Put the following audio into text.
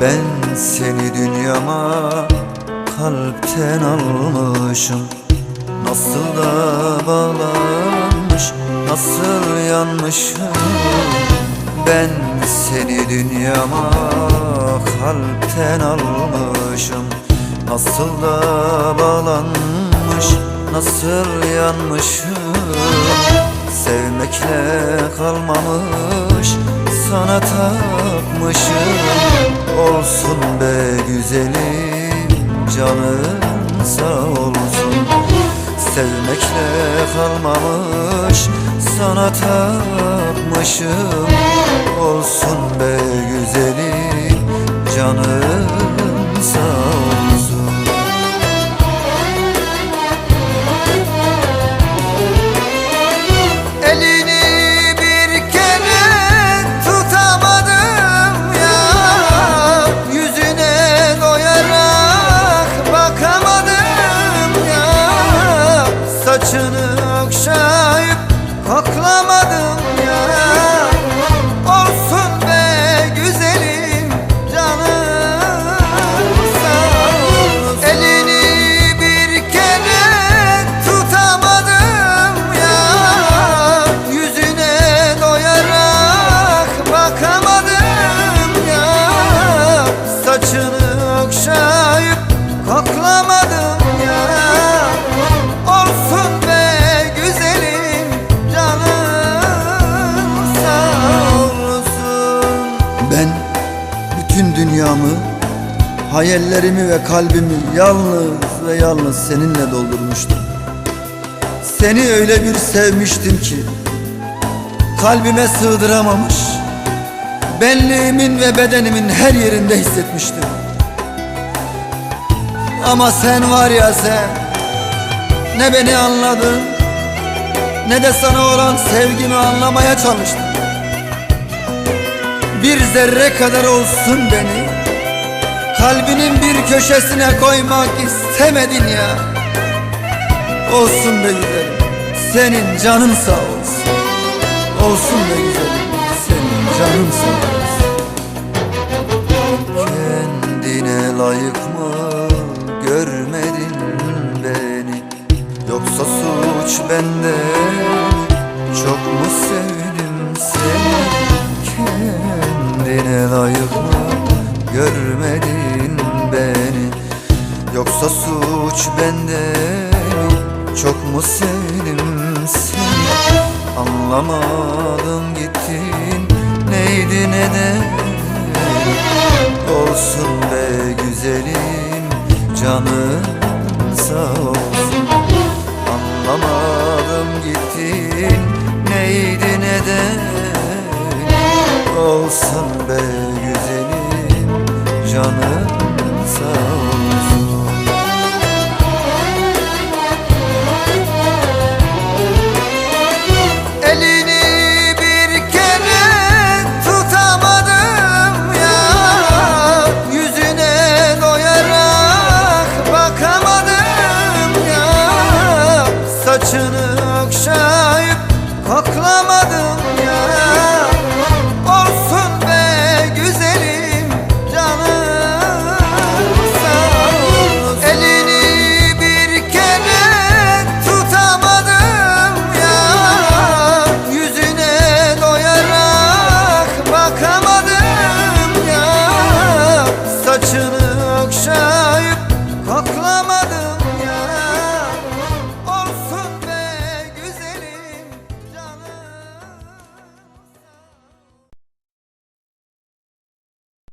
Ben seni dünyama kalpten almışım. Nasıl da bağlanmış, nasıl yanmışım. Ben seni dünyama kalpten almışım. Nasıl da bağlanmış, nasıl yanmışım. Sevmekle kalmamış, sana tapmışım Olsun be güzelim, canın sağ olsun. Sevmekle kalmamış, sana tapmışım Olsun be güzelim, canın sağ olsun koklamadım ya. Olsun be güzelim canım. Elini bir kere tutamadım ya. Yüzüne doyarak bakamadım ya. Saçını Hayallerimi ve kalbimi yalnız ve yalnız seninle doldurmuştum. Seni öyle bir sevmiştim ki Kalbime sığdıramamış Benliğimin ve bedenimin her yerinde hissetmiştim. Ama sen var ya sen Ne beni anladın Ne de sana olan sevgimi anlamaya çalıştın. Bir zerre kadar olsun beni Kalbinin bir köşesine koymak istemedin ya. Olsun be güzelim Senin canın sağ olsun. Olsun be güzelim Senin canın sağ olsun. Kendine layık mı görmedin beni? Yoksa suç bende Çok mu sevdim suç bende. Çok mu sevdim seni? Anlamadım gittin. Neydi neden Olsun be güzelim. Canın sağ olsun. Anlamadım gittin. Neydi neden Olsun be güzelim. Canın sağ